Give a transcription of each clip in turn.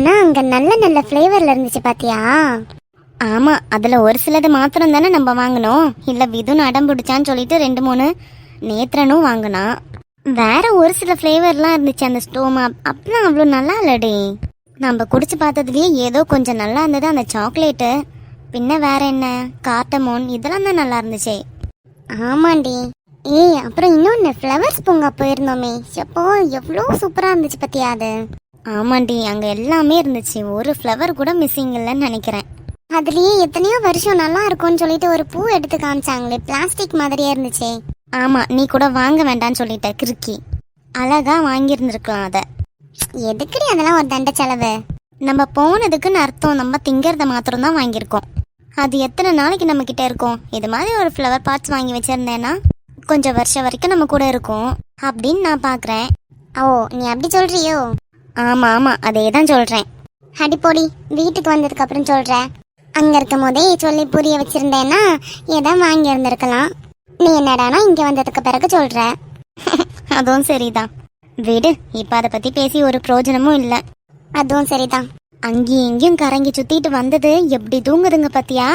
ஆனா அங்க நல்ல நல்ல ஃப்ளேவர்ல இருந்துச்சு பாத்தியா? ஆமா அதுல ஒரு சிலது மாத்திரம் தானே நம்ம வாங்கினோம். இல்ல விதுன்னு அடம் பிடிச்சான்னு சொல்லிட்டு ரெண்டு மூணு நேத்ரனும் வாங்கினா. வேற ஒரு சில ஃப்ளேவர்லாம் இருந்துச்சு அந்த ஸ்டோமா அப்பெல்லாம் அவ்வளோ நல்லா இல்லடி. நம்ம குடிச்சு பார்த்ததுலயே ஏதோ கொஞ்சம் நல்லா இருந்தது அந்த சாக்லேட்டு பின்ன வேற என்ன? காட்டமோன் இதெல்லாம் தான் நல்லா இருந்துச்சு. ஆமாண்டி. ஏய் அப்புறம் இன்னொன்னு ஃப்ளவர்ஸ் பூங்கா போயிருந்தோமே. எப்போ எவ்வளோ சூப்பரா இருந்துச்சு பாத்தியா அது? ஆமாண்டி அங்க எல்லாமே இருந்துச்சு. ஒரு ஃப்ளவர் கூட மிஸ்ஸிங் இல்லைன்னு நினைக்கிறேன். அதுலயே எத்தனையோ வருஷம் நல்லா இருக்கும்னு சொல்லிட்டு ஒரு பூ எடுத்து காமிச்சாங்களே பிளாஸ்டிக் மாதிரியே இருந்துச்சே. ஆமா நீ கூட வாங்க வேண்டாம்னு சொல்லிட்ட கிறுக்கி. அழகா வாங்கியிருந்திருக்கலாம் அதை. எதுக்குடி அதெல்லாம் ஒரு தண்ட செலவு? நம்ம போனதுக்குன்னு அர்த்தம் நம்ம திங்கிறத மாத்திரம் தான் வாங்கியிருக்கோம். அது எத்தனை நாளைக்கு நம்ம கிட்ட இருக்கும்? இது மாதிரி ஒரு ஃப்ளவர் பார்ட்ஸ் வாங்கி வச்சிருந்தேன்னா கொஞ்சம் வருஷம் வரைக்கும் நம்ம கூட இருக்கும். அப்படின்னு நான் பார்க்குறேன் ஓ நீ அப்படி சொல்றியோ? ஆமா ஆமா அதே தான் சொல்றேன். அடி போடி வீட்டுக்கு வந்ததுக்கு அப்புறம் அங்கே அங்க இருக்கும் போதே சொல்லி புரிய வச்சிருந்தேன்னா ஏதோ வாங்கி இருந்திருக்கலாம். நீ என்னடானா இங்க வந்ததுக்கு பிறகு சொல்ற. அதுவும் சரிதான். விடு இப்ப அதை பத்தி பேசி ஒரு பிரயோஜனமும் இல்லை. அதுவும் சரிதான். அங்கேயும் இங்கேயும் கரங்கி சுத்திட்டு வந்தது எப்படி தூங்குதுங்க பத்தியா?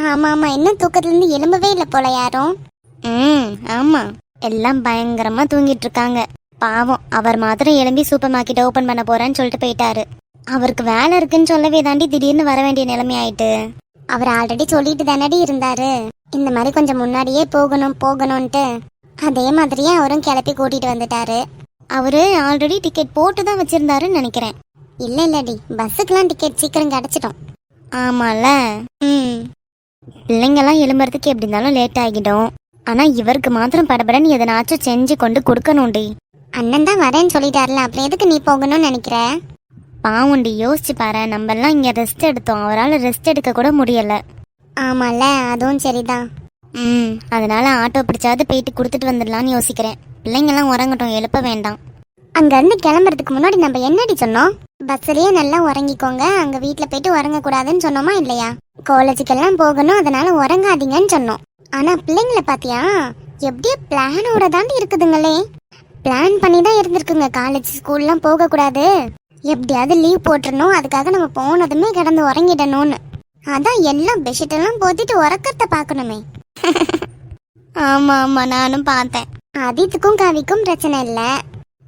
ஆமா ஆமா இன்னும் தூக்கத்துல இருந்து எலும்பவே இல்லை போல யாரும். ம் ஆமா. எல்லாம் பயங்கரமா தூங்கிட்டு இருக்காங்க. பாவம் அவர் மாத்திரம் எழும்பி சூப்பர் மார்க்கெட் ஓபன் பண்ண போறேன்னு சொல்லிட்டு போயிட்டாரு. அவருக்கு வேலை இருக்குன்னு சொல்லவே தாண்டி திடீர்னு வர வேண்டிய நிலைமை ஆயிட்டு. அவர் ஆல்ரெடி சொல்லிட்டு தானடி இருந்தாரு. இந்த மாதிரி கொஞ்சம் முன்னாடியே போகணும் போகணும்ட்டு அதே மாதிரியே அவரும் கிளப்பி கூட்டிட்டு வந்துட்டாரு. அவரு ஆல்ரெடி டிக்கெட் போட்டு தான் வச்சிருந்தாருன்னு நினைக்கிறேன். இல்ல இல்லடி பஸ்ஸுக்கெல்லாம் டிக்கெட் சீக்கிரம் கிடச்சிட்டோம் ஆமால. ம். பிள்ளைங்கெல்லாம் எழும்புறதுக்கு எப்படி இருந்தாலும் லேட் ஆகிடும். ஆனா இவருக்கு மாத்திரம் படபடன்னு எதனாச்சும் செஞ்சு கொண்டு கொடுக்கணும்டி அண்ணன் தான் வரேன்னு சொல்லிட்டாருல அப்புறம் எதுக்கு நீ போகணும்னு நினைக்கிற? பாவுண்டி யோசிச்சு பாரு. நம்ம எல்லாம் இங்க ரெஸ்ட் எடுத்தோம். அவரால் ரெஸ்ட் எடுக்க கூட முடியல. ஆமால அதுவும் சரிதான். ம் அதனால ஆட்டோ பிடிச்சாவது போயிட்டு கொடுத்துட்டு வந்துடலாம்னு யோசிக்கிறேன். பிள்ளைங்கெல்லாம் உறங்கட்டும் எழுப்ப வேண்டாம். அங்க இருந்து கிளம்புறதுக்கு முன்னாடி நம்ம என்னடி சொன்னோம்? பஸ்லயே நல்லா உறங்கிக்கோங்க. அங்க வீட்ல போயிட்டு உறங்க கூடாதுன்னு சொன்னோமா இல்லையா? காலேஜுக்கெல்லாம் போகணும் அதனால உறங்காதீங்கன்னு சொன்னோம். ஆனா பிள்ளைங்கள பாத்தியா? எப்படியோ பிளானோட தாண்டி இருக்குதுங்களே. பிளான் பண்ணி தான் இருந்திருக்குங்க காலேஜ் ஸ்கூல்லாம் போகக்கூடாது. எப்படியாவது லீவ் போட்டுறணும். அதுக்காக நம்ம போனதுமே கிடந்து உறங்கிடணும்னு. அதான் எல்லாம் பெட்ஷீட்டெல்லாம் போத்திட்டு உறக்கத்தை பார்க்கணுமே. ஆமாம் ஆமாம் நானும் பார்த்தேன். அதித்துக்கும் கவிக்கும் பிரச்சனை இல்லை.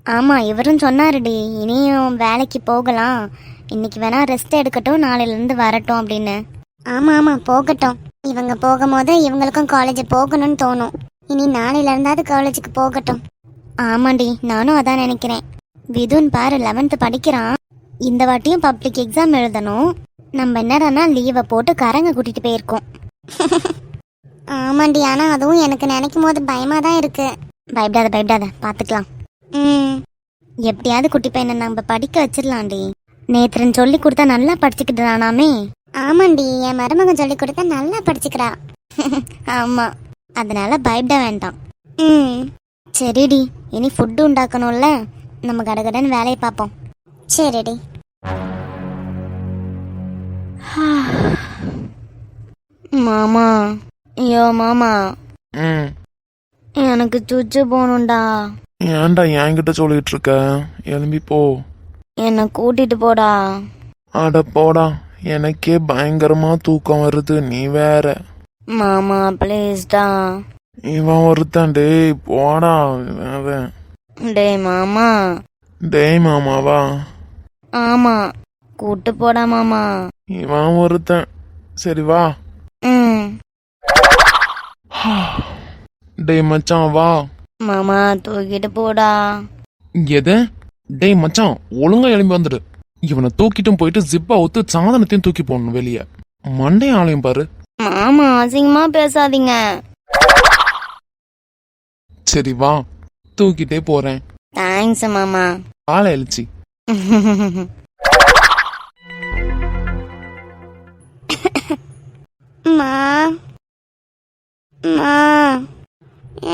ஆமாம் இவரும் சொன்னாருடி இனியும் வேலைக்கு போகலாம். இன்னைக்கு வேணா ரெஸ்ட் எடுக்கட்டும் நாளையிலேருந்து வரட்டும் அப்படின்னு. ஆமாம் ஆமாம் போகட்டும். இவங்க போகும்போது இவங்களுக்கும் காலேஜ் போகணும்னு தோணும். இனி நாளையிலேருந்தாவது காலேஜுக்கு போகட்டும். ஆமாண்டி நானும் அதான் நினைக்கிறேன். விதுன் பாரு லெவன்த்து படிக்கிறான். இந்த வாட்டியும் பப்ளிக் எக்ஸாம் எழுதணும். நம்ம என்னடானா லீவை போட்டு கரங்க கூட்டிட்டு போயிருக்கோம். ஆமாண்டி ஆனா அதுவும் எனக்கு நினைக்கும் போது பயமா தான் இருக்கு. பயப்படாத பயப்படாத பாத்துக்கலாம். ம். எப்படியாவது குட்டி பையனை நம்ம படிக்க வச்சிடலாம்டி நேத்திரன் சொல்லி கொடுத்தா நல்லா படிச்சுக்கிட்டானாமே ஆமாண்டி என் மருமகன் சொல்லி கொடுத்தா நல்லா படிச்சுக்கிறா. ஆமா. அதனால பயப்பட வேண்டாம். ம். சரிடி இனி ஃபுட்டு உண்டாக்கணும்ல? நம்ம கடகடன்னு வேலையை பார்ப்போம். சரிடி. மாமா. ஐயோ மாமா. எனக்கு சுச்சு போகணும்டா. ஏன்டா என்கிட்ட சொல்லிட்டு இருக்க? எழும்பி போ. என்னை கூட்டிட்டு போடா. அட போடா. எனக்கே பயங்கரமா தூக்கம் வருது. நீ வேற. மாமா ப்ளீஸ்டா இவன் ஒருத்தன் டேய் போடா அவன். டேய் மாமா. டேய் மாமாவா? ஆமா. கூட்டு போடா மாமா. இவன் ஒருத்தன். சரி வா. ம். டேய் மச்சான் வா. மாமா தூக்கிட்டு போடா. எது? டேய் மச்சான் ஒழுங்கா எழும்பி வந்துடு இவனை தூக்கிட்டும் போயிட்டு ஜிப்பா ஒத்து சாதனத்தையும் தூக்கி போடணும் வெளியே. மண்டே ஆளையும் பாரு. மாமா அசிங்கமா பேசாதீங்க. சரி வா. தூக்கிட்டே போறேன். தேங்க்ஸ் மாமா. ஆளை எழுச்சி மா. மா.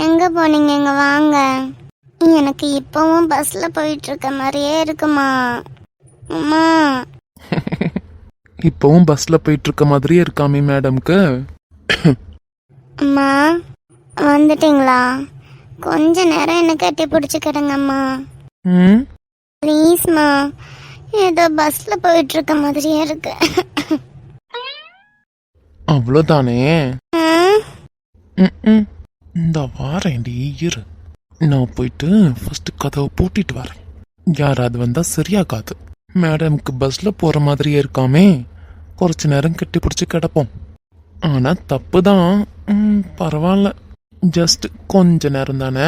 எங்க போனீங்க? இங்க வாங்க. எனக்கு இப்பவும் பஸ்ல போயிட்டு இருக்க மாதிரியே இருக்குமா? அம்மா இப்பவும் பஸ்ல போயிட்டு இருக்க மாதிரியே இருக்காமே மேடம்க்கு அம்மா வந்துட்டீங்களா? கொஞ்ச நேரம் என்ன கட்டி பிடிச்சிக்கிடுங்கம்மா ம் ப்ளீஸ்மா ஏதோ பஸ்ல போயிட்டு இருக்க மாதிரியே இருக்கு அவ்வளோதானே ம், ம்ம். இந்த வாரேன்டி இரு நான் போயிட்டு ஃபர்ஸ்ட் கதவை பூட்டிட்டு வரேன் யாராவது வந்தா சரியாகாது மேடம்க்கு பஸ்ல போற மாதிரியே இருக்காமே കുറച്ച് நேரம் கட்டி பிடிச்சி கிடப்போம் ஆனா தப்பு தான் பரவாயில்ல ஜஸ்ட் கொஞ்ச நேரம் தானே?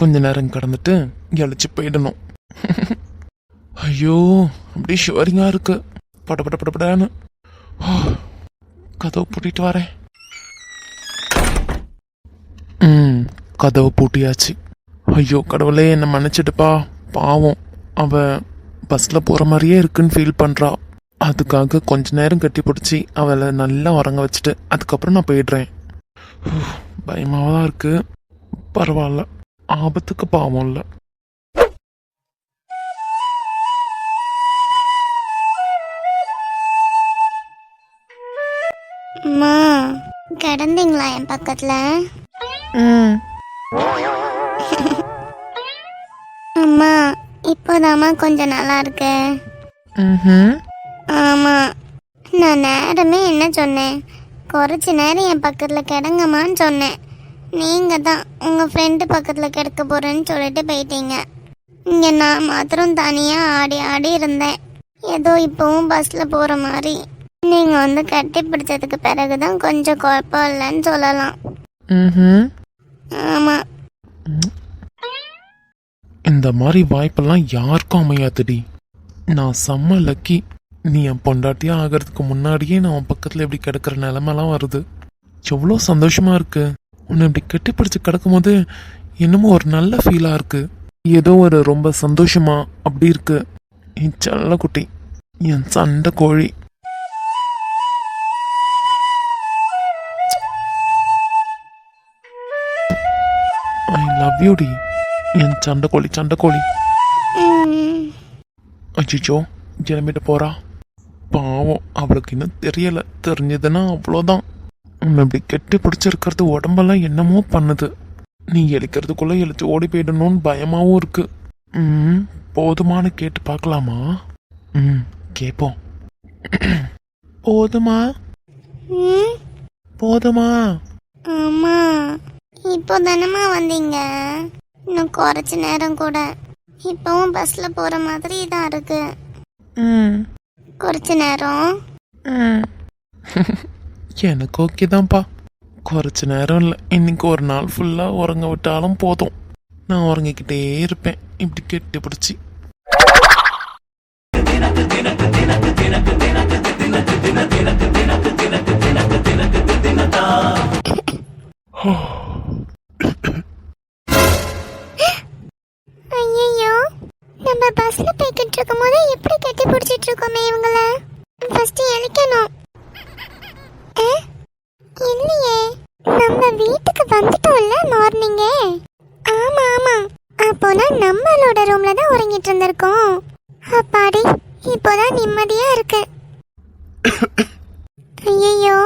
கொஞ்ச நேரம் கடந்துட்டு இழைச்சி போயிடணும். ஐயோ அப்படியே ஷுவரிங்கா இருக்கு. பட பட பட கதவை பூட்டிட்டு வரேன். ம் கதவை பூட்டியாச்சு. ஐயோ கடவுளே என்னை மன்னிச்சிடுப்பா. பாவம். அவ பஸ்ல போற மாதிரியே இருக்குன்னு ஃபீல் பண்றா. அதுக்காக கொஞ்ச நேரம் கட்டி பிடிச்சி அவளை நல்லா உறங்க வச்சுட்டு அதுக்கப்புறம் நான் போயிடுறேன். பயமாவா தான் இருக்கு. பரவாயில்ல ஆபத்துக்கு பாவம் இல்லை. அம்மா கிடந்தீங்களா என் பக்கத்துல? அம்மா இப்போதாம்மா கொஞ்சம் நல்லா இருக்கு. ஆமா நான் நேரமே என்ன சொன்னேன்? குறைச்ச நேரம் என் பக்கத்துல கிடங்கம்மான்னு சொன்னேன். நீங்க தான் உங்க ஃப்ரெண்டு பக்கத்துல கிடக்க போறேன்னு சொல்லிட்டு போயிட்டீங்க. இங்க நான் மாத்திரம் தனியா ஆடி ஆடி இருந்தேன். ஏதோ இப்பவும் பஸ்ல போற மாதிரி. நீங்க வந்து கட்டி பிடிச்சதுக்கு பிறகுதான் கொஞ்சம் குழப்பம் இல்லைன்னு சொல்லலாம். ம்ஹும். ஆமா. இந்த மாதிரி வாய்ப்பெல்லாம் யாருக்கும் அமையாதுடி. நான் செம்ம லக்கி நீ என் பொண்டாட்டியா ஆகிறதுக்கு முன்னாடியே நான் உன் பக்கத்துல இப்படி கிடக்கிற நிலமெல்லாம் வருது. எவ்வளோ சந்தோஷமா இருக்கு. உன்னை இப்படி கட்டிப்பிடிச்சு கிடக்கும்போது என்னமோ ஒரு நல்ல ஃபீலா இருக்கு. ஏதோ ஒரு ரொம்ப சந்தோஷமா அப்படி இருக்கு. என் செல்ல குட்டி என் சண்டை கோழி. ஐ லவ் யூ டி. என் சண்டை கோழி சண்டை கோழி. அச்சிச்சோ கிளம்பிட்டு போறா. பாவம் அவளுக்கு இன்னும் தெரியல. தெரிஞ்சதுன்னா அவ்வளோதான். இப்படி கெட்டி பிடிச்சிருக்கிறது உடம்பெல்லாம் என்னமோ பண்ணுது. நீ எழுக்கிறதுக்குள்ள எழுத்து ஓடி போயிடணும்னு பயமாவும் இருக்கு. ம் போதுமான்னு கேட்டு பார்க்கலாமா? ம் கேட்போம் போதுமா? ம், போதுமா? ஆமா. இப்போ தானம்மா வந்தீங்க? இன்னும் குறைச்ச நேரம் கூட. இப்பவும் பஸ்ல போற மாதிரி தான் இருக்கு. ம். குறைச்ச நேரம் எனக்கு ஓகே தான்ப்பா குறைச்ச நேரம் இல்லை இன்னைக்கு ஒரு நாள் ஃபுல்லாக உறங்க விட்டாலும் போதும் நான் உறங்கிக்கிட்டே இருப்பேன் இப்படி கெட்டு பிடிச்சி வந்துட்டோம்ல மார்னிங்கே? ஆமா ஆமா. அப்போனா நம்மளோட ரூம்ல தான் உறங்கிட்டு இருந்திருக்கோம். அப்பாடி இப்போதான் நிம்மதியா இருக்கு. ஐயோ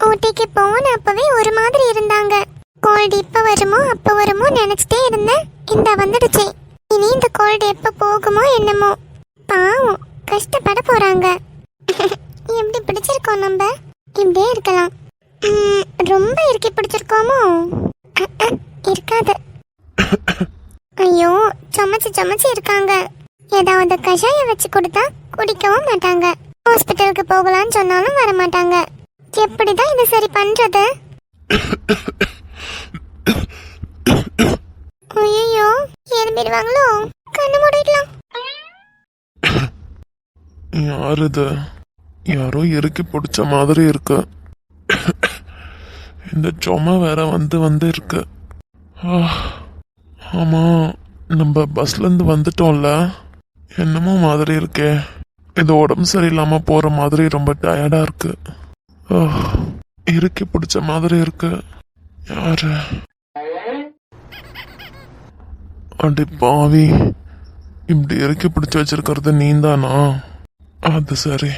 ஊட்டிக்கு போன அப்பவே ஒரு மாதிரி இருந்தாங்க. கோல்டு இப்ப வருமோ அப்ப வருமோ நினைச்சிட்டே இருந்தேன். இந்த வந்துடுச்சு. இனி இந்த கோல்டு எப்ப போகுமோ என்னமோ. பாவம் கஷ்டப்பட போறாங்க. எப்படி பிடிச்சிருக்கோம் நம்ம? இப்படியே இருக்கலாம். ம், ரொம்ப இறுக்கி பிடிச்சிருக்கோமோ? இருக்காது. ஐயோ சமைச்சு சமைச்சு இருக்காங்க. ஏதாவது கஷாயம் வச்சு கொடுத்தா குடிக்கவும் மாட்டாங்க. ஹாஸ்பிட்டலுக்கு போகலான்னு சொன்னாலும் வர மாட்டாங்க எப்படிதான் இது சரி பண்றது? ஐயோ எழுப்பிடுவாங்களோ கண்ணு மூடிடலாம். யாரு இது? யாரோ இறுக்கி பிடிச்ச மாதிரி இருக்கு. இந்த சும வேற வந்து வந்து இருக்கு ஆமா நம்ம பஸ்லேருந்து வந்துட்டோம்ல. என்னமோ மாதிரி இருக்கே. இது உடம்பு சரியில்லாம போற மாதிரி ரொம்ப டயர்டா இருக்கு. ஆ, இறுக்கி பிடிச்ச மாதிரி இருக்கு. யாரு? அடி பாவி. இப்படி இறுக்கி பிடிச்சி வச்சிருக்கிறது நீந்தானா? அது சரி.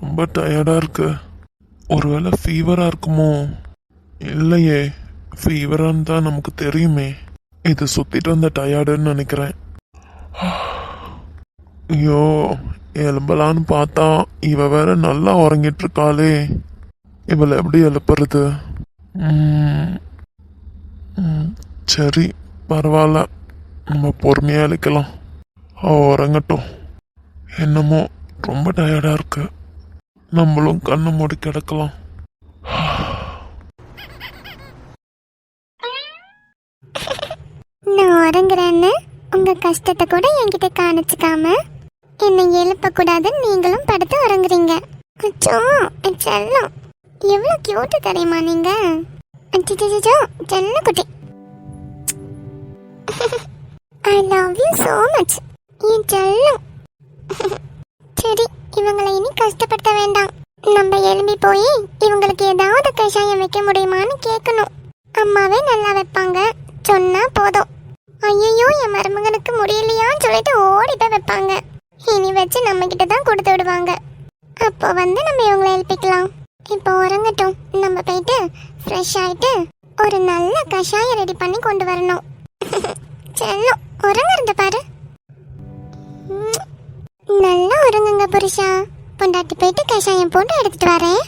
ரொம்ப டயர்டா இருக்கு. ஒருவேளை ஃபீவரா இருக்குமோ? இல்லையே ஃபீவரான்னு தான் நமக்கு தெரியுமே. இது சுத்திட்டு வந்த டயர்டுன்னு நினைக்கிறேன். ஐயோ எழும்பலான்னு பார்த்தா இவ வேற நல்லா உறங்கிட்டு இருக்காளே இவளை எப்படி எழுப்புறது? சரி பரவாயில்ல. நம்ம பொறுமையா அழைக்கலாம். உறங்கட்டும். என்னமோ ரொம்ப டயர்டா இருக்கு. நம்மளும் கண்ணு மூடி கிடக்கலாம். நான் உறங்குறேன்னு உங்க கஷ்டத்தை கூட என்கிட்ட காணிச்சுக்காம என்னை எழுப்ப கூடாதுன்னு நீங்களும் படுத்து உறங்குறீங்க. அச்சோ செல்லம். எவ்வளவு கியூட்டு தெரியுமா நீங்க? அச்சோ செல்ல குட்டி. I love you so much என் செல்லம். சரி. இவங்களை இனி கஷ்டப்படுத்த வேண்டாம். நம்ம எழும்பி போய் இவங்களுக்கு ஏதாவது கஷாயம் வைக்க முடியுமான்னு கேட்கணும் அம்மாவே நல்லா வைப்பாங்க. சொன்னா போதும். ஐயோ என் மருமகனுக்கு முடியலையான்னு சொல்லிட்டு ஓடி போய் வைப்பாங்க. இனி வச்சு நம்ம கிட்ட தான் கொடுத்து விடுவாங்க. அப்போ வந்து நம்ம இவங்களை எழுப்பிக்கலாம். இப்போ உறங்கட்டும். நம்ம போயிட்டு ஃப்ரெஷ் ஆயிட்டு ஒரு நல்ல கஷாயம் ரெடி பண்ணி கொண்டு வரணும். செல்லம். உறங்குறத பாரு. நல்லா உறங்குங்க புருஷா. பொண்டாட்டி போயிட்டு கஷாயம் போட்டு எடுத்துட்டு வரேன்.